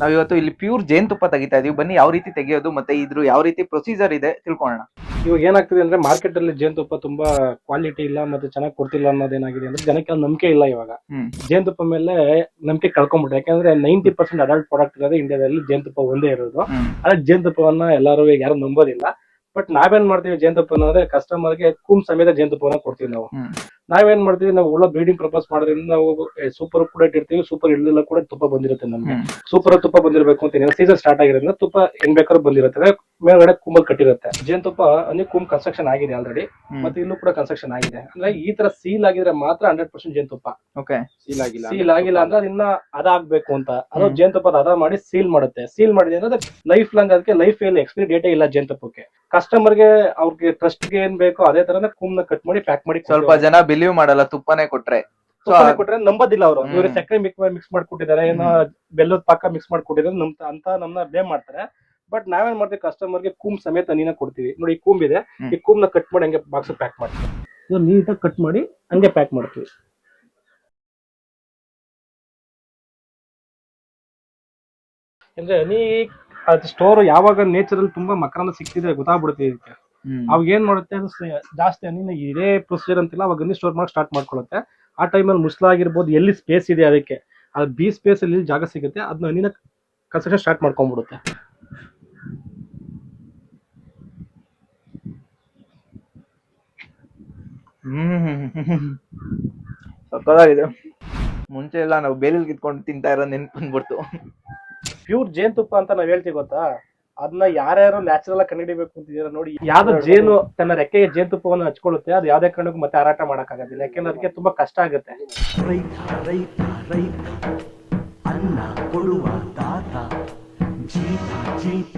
ನಾವ್ ಇವತ್ತು ಇಲ್ಲಿ ಪ್ಯೂರ್ ಜೇನುತುಪ್ಪ ತೆಗಿತಾ ಇದೀವಿ. ಬನ್ನಿ ಯಾವ ರೀತಿ ತೆಗೆಯೋದು ಮತ್ತೆ ಇದ್ರು ಯಾವ ರೀತಿ ಪ್ರೊಸೀಜರ್ ಇದೆ ತಿಳ್ಕೊಳ್ಳೋಣ. ಇವಾಗ ಏನಾಗ್ತಿದೆ ಅಂದ್ರೆ ಮಾರ್ಕೆಟ್ ಅಲ್ಲಿ ಜೇನುತುಪ್ಪ ತುಂಬಾ ಕ್ವಾಲಿಟಿ ಇಲ್ಲ ಮತ್ತೆ ಚೆನ್ನಾಗಿ ಕೊಡ್ತಿಲ್ಲ ಅನ್ನೋದೇನಾಗಿದೆ ಅಂದ್ರೆ ಜನಕ್ಕೆ ಅದು ನಂಬಿಕೆ ಇಲ್ಲ ಇವಾಗ. ಜೇನುತುಪ್ಪ ಮೇಲೆ ನಂಬಿಕೆ ಕಳ್ಕೊಂಡ್ಬಿಟ್ಟು ಯಾಕಂದ್ರೆ ನೈಂಟಿ ಪರ್ಸೆಂಟ್ ಅಡಲ್ಟ್ ಪ್ರಾಡಕ್ಟ್ ಇರೋದು ಇಂಡಿಯಾದಲ್ಲಿ ಜೇನುತುಪ್ಪ ಒಂದೇ ಇರೋದು. ಆದ್ರೆ ಜೇನುತುಪ್ಪವನ್ನ ಎಲ್ಲರೂ ಈಗ ಯಾರು ನಂಬೋದಿಲ್ಲ. ಬಟ್ ನಾವೇನ್ ಮಾಡ್ತೀವಿ ಜೇನುತುಪ್ಪ ಅಂದ್ರೆ ಕಸ್ಟಮರ್ಗೆ ಕೂಮ್ ಸಮೇತ ಜೇನುತುಪ್ಪವನ್ನ ಕೊಡ್ತೀವಿ ನಾವು. ನಾವೇನ್ ಮಾಡ್ತೀವಿ ನಾವು ಒಳ್ಳೆ ಬ್ರೀಡಿಂಗ್ ಪರ್ಪಸ್ ಮಾಡೋದ್ರಿಂದ ನಾವು ಸೂಪರ್ ಕೂಡ ಇಟ್ಟಿರ್ತೀವಿ ಸೂಪರ್ ಇಳಿದಿಲ್ಲ ಕೂಡ ತುಪ್ಪ ಬಂದಿರುತ್ತೆ ನಮ್ಗೆ. ಸೂಪರ್ ತುಪ್ಪ ಬಂದಿರಬೇಕು ಅಂತ ಸೀಸನ್ ಸ್ಟಾರ್ಟ್ ಆಗಿರೋದ್ರಿಂದ ತುಪ್ಪ ಹೆಂಗ್ ಬೇಕಾದ್ರೂ ಬಂದಿರುತ್ತೆ. ಅಂದ್ರೆ ಮೇಲ್ಗಡೆ ಕುಂಬಲ್ ಕಟ್ಟಿರುತ್ತೆ. ಜೇನುತುಪ್ಪ ಅಂದ್ರೆ ಕುಂಬ್ ಕನ್ಸ್ಟ್ರಕ್ಷನ್ ಆಗಿದೆ ಆಲ್ರೆಡಿ ಮತ್ತೆ ಇಲ್ಲೂ ಕೂಡ ಕನ್ಸ್ಟ್ರಕ್ಷನ್ ಆಗಿದೆ. ಅಂದ್ರೆ ಈ ತರ ಸೀಲ್ ಆಗಿದ್ರೆ ಮಾತ್ರ ಹಂಡ್ರೆಡ್ ಪರ್ಸೆಂಟ್ ಜೇನುತುಪ್ಪ ಓಕೆ ಸೀಲ್ ಆಗಿಲ್ಲ ಸೀಲ್ ಆಗಿಲ್ಲ ಅಂದ್ರೆ ಅದನ್ನ ಅದ ಆಗ್ಬೇಕು ಅಂತ. ಅದು ಜೇನ್ ತುಪ್ಪ ಅದ ಮಾಡಿ ಸೀಲ್ ಮಾಡುತ್ತೆ. ಸೀಲ್ ಮಾಡಿದೆ ಅಂದ್ರೆ ಲೈಫ್ ಲಾಂಗ್ ಅದಕ್ಕೆ ಲೈಫ್ ಏನು ಎಕ್ಸ್ಪೈರಿ ಡೇಟೇ ಇಲ್ಲ ಜೇನುತುಪ್ಪಕ್ಕೆ ಕಸ್ಟಮರ್ಗೆ ಅವ್ರಿಗೆ ಟ್ರಸ್ಟ್ಗೆ ಏನ್ ಬೇಕೋ ಅದೇ ತರನೇ ಕುಂಬ್ನ ಕಟ್ ಮಾಡಿ ಪ್ಯಾಕ್ ಮಾಡಿ ಸ್ವಲ್ಪ ಜನ ಬಿಲೀವ್ ಮಾಡಲ್ಲ ತುಪ್ಪನೇ ಕೊಟ್ರೆ. ಸೊ ತುಪ್ಪನೇ ಕೊಟ್ರೆ ನಂಬೋದಿಲ್ಲ ಅವರು. ಇವ್ರು ಸಕ್ಕರೆ ಮಿಕ್ಸ್ ಮಿಕ್ಸ್ ಮಾಡ್ಕೊಟ್ಟಿದ್ದಾರೆ ಏನೋ ಬೆಲ್ಲದ ಪಾಕ ಮಿಕ್ಸ್ ಮಾಡ್ಕೊಟ್ಟಿದ್ದಾರೆ ನಮ್ ಅಂತ ನಮ್ನ ಬ್ಲೇಮ್ ಮಾಡ್ತಾರೆ. ಬಟ್ ನಾವೇನ್ ಮಾಡ್ತೀವಿ ಕಸ್ಟಮರ್ಗೆ ಕೂಮ್ ಸಮೇತ ನೀನ ಕೊಡ್ತೀವಿ. ನೋಡಿ ಈ ಕೂಮ್ ಇದೆ. ಈ ಕೂಮ್ನ ಕಟ್ ಮಾಡಿ ಹಂಗೆ ಬಾಕ್ಸ್ ಪ್ಯಾಕ್ ಮಾಡ್ತೀವಿ. ಇದು ನೀಟಾಗಿ ಕಟ್ ಮಾಡಿ ಹಂಗೆ ಪ್ಯಾಕ್ ಮಾಡ್ತೀವಿ. ಅಂದ್ರೆ ನೀ ಸ್ಟೋರ್ ಯಾವಾಗ ನೇಚರ್ ಅಲ್ಲಿ ತುಂಬಾ ಮಕರಂದ ಸಿಕ್ತಿದೆ ಗೊತ್ತಾಗ್ಬಿಡುತ್ತೆ ಇದಕ್ಕೆ. ಅವಾಗ ಏನ್ ಮಾಡುತ್ತೆ ಅದು ಜಾಸ್ತಿ ಹಣ್ಣಿನ ಇದೇ ಪ್ರೊಸೀಜರ್ ಅಂತಿಲ್ಲ ಅವಾಗ ಹಣ್ಣಿ ಸ್ಟೋರ್ ಮಾಡಿ ಸ್ಟಾರ್ಟ್ ಮಾಡ್ಕೊಳ್ಳುತ್ತೆ. ಆ ಟೈಮಲ್ಲಿ ಮುಸ್ಲಾಗಿರ್ಬೋದು ಎಲ್ಲಿ ಸ್ಪೇಸ್ ಇದೆ ಅದಕ್ಕೆ. ಆ ಬಿ ಸ್ಪೇಸ್ ಅಲ್ಲಿ ಜಾಗ ಸಿಗುತ್ತೆ ಅದನ್ನ ಹಣ್ಣಿನ ಕನ್ಸ್ಟ್ರಕ್ಷನ್ ಸ್ಟಾರ್ಟ್ ಮಾಡ್ಕೊಂಡ್ಬಿಡುತ್ತೆ. ಸಕ್ಕದಾಗಿದೆ ಮುಂಚೆ ಎಲ್ಲ ನಾವು ಬೇಲಿಲ್ ಕಿತ್ಕೊಂಡು ತಿಂತಾ ಇರೋ ನೆನ್ಪು ಬಂದ್ಬಿಡ್ತು. ಪ್ಯೂರ್ ಜೇನುತುಪ್ಪ ಅಂತ ನಾವ್ ಹೇಳ್ತೀವಿ ಗೊತ್ತಾ? ಅದನ್ನ ಯಾರ್ಯಾರು ನ್ಯಾಚುರಲ್ ಆಗಿ ಕಂಡುಹಿಡಿಬೇಕು ಅಂತಿದ್ದೀರಾ ನೋಡಿ ಯಾವ್ದು ಜೇನು ತನ್ನ ರೆಕ್ಕೆಗೆ ಜೇನುತುಪ್ಪವನ್ನು ಹಚ್ಕೊಳ್ಳುತ್ತೆ ಅದು ಯಾವ್ದೇ ಕಾರಣಕ್ಕೂ ಮತ್ತೆ ಹಾರಾಟ ಮಾಡೋಕ್ಕಾಗೋದಿಲ್ಲ. ಯಾಕೆಂದ್ರೆ ಅದಕ್ಕೆ ತುಂಬಾ ಕಷ್ಟ ಆಗುತ್ತೆ. ರೈತ ರೈತ ರೈತ ಅನ್ನ ಕೊಡುವ ತಾತ ಜೀತ ಜೀತ